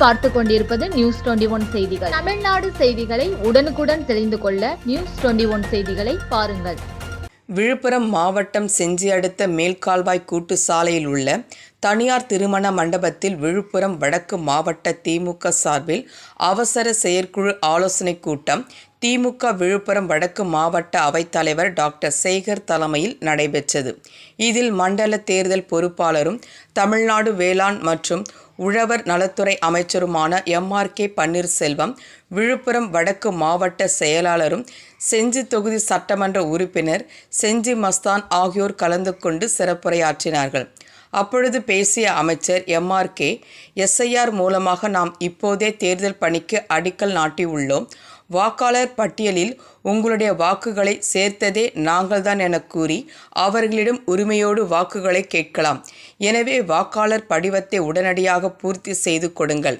பார்த்து கொண்டிருப்பது news twenty one செய்திகள். தமிழ்நாடு செய்திகளை உடனுக்குடன் தெரிந்து கொள்ள நியூஸ் டுவெண்டி ஒன் செய்திகளை பாருங்கள். விழுப்புரம் மாவட்டம் செஞ்சி அடுத்த மேல்கால்வாய் கூட்டு சாலையில் உள்ள தனியார் திருமண மண்டபத்தில் விழுப்புரம் வடக்கு மாவட்ட திமுக சார்பில் அவசர செயற்குழு ஆலோசனைக் கூட்டம் திமுக விழுப்புரம் வடக்கு மாவட்ட அவைத்தலைவர் டாக்டர் சேகர் தலைமையில் நடைபெற்றது. இதில் மண்டல தேர்தல் பொறுப்பாளரும் தமிழ்நாடு வேளாண் மற்றும் உழவர் நலத்துறை அமைச்சருமான எம்ஆர் கே பன்னீர்செல்வம் விழுப்புரம் வடக்கு மாவட்ட செயலாளரும் செஞ்சி தொகுதி சட்டமன்ற உறுப்பினர் செஞ்சி மஸ்தான் ஆகியோர் கலந்து கொண்டு சிறப்புரையாற்றினார்கள். அப்பொழுது பேசிய அமைச்சர் எம்ஆர்கே எஸ்ஐஆர் மூலமாக நாம் இப்போதே தேர்தல் பணிக்கு அடிக்கல் நாட்டியுள்ளோம். வாக்காளர் பட்டியலில் உங்களுடைய வாக்குகளை சேர்த்ததே நாங்கள்தான் என கூறி அவர்களிடம் உரிமையோடு வாக்குகளை கேட்கலாம். எனவே வாக்காளர் படிவத்தை உடனடியாக பூர்த்தி செய்து கொடுங்கள்.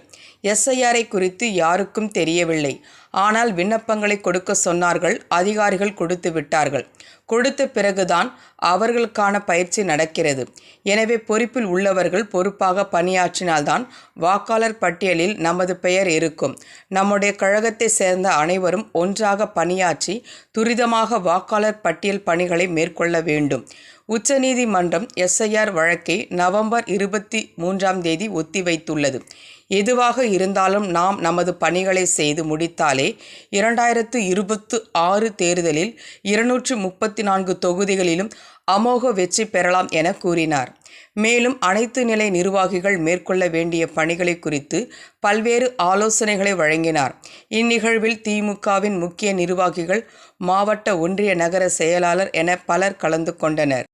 எஸ்ஐஆரை குறித்து யாருக்கும் தெரியவில்லை. ஆனால் விண்ணப்பங்களை கொடுக்க சொன்னார்கள் அதிகாரிகள் கொடுத்து விட்டார்கள். கொடுத்த பிறகுதான் அவர்களுக்கான பயிற்சி நடக்கிறது. எனவே பொறுப்பில் உள்ளவர்கள் பொறுப்பாக பணியாற்றினால்தான் வாக்காளர் பட்டியலில் நமது பெயர் இருக்கும். நம்முடைய கழகத்தை சேர்ந்த அனைவரும் ஒன்றாக பணியாற்றி துரிதமாக வாக்காளர் பட்டியல் பணிகளை மேற்கொள்ள வேண்டும். உச்சநீதிமன்றம் எஸ்ஐஆர் வழக்கை நவம்பர் இருபத்தி மூன்றாம் தேதி ஒத்திவைத்துள்ளது. எதுவாக இருந்தாலும் நாம் நமது பணிகளை செய்து முடித்தாலே இரண்டாயிரத்து இருபத்து ஆறு தேர்தலில் இருநூற்று முப்பத்தி நான்கு தொகுதிகளிலும் அமோக வெற்றி பெறலாம் என கூறினார். மேலும் அனைத்து நிலை நிர்வாகிகள் மேற்கொள்ள வேண்டிய பணிகளை குறித்து பல்வேறு ஆலோசனைகளை வழங்கினார். இந்நிகழ்வில் திமுகவின் முக்கிய நிர்வாகிகள் மாவட்ட ஒன்றிய நகர செயலாளர் என பலர் கலந்து கொண்டனர்.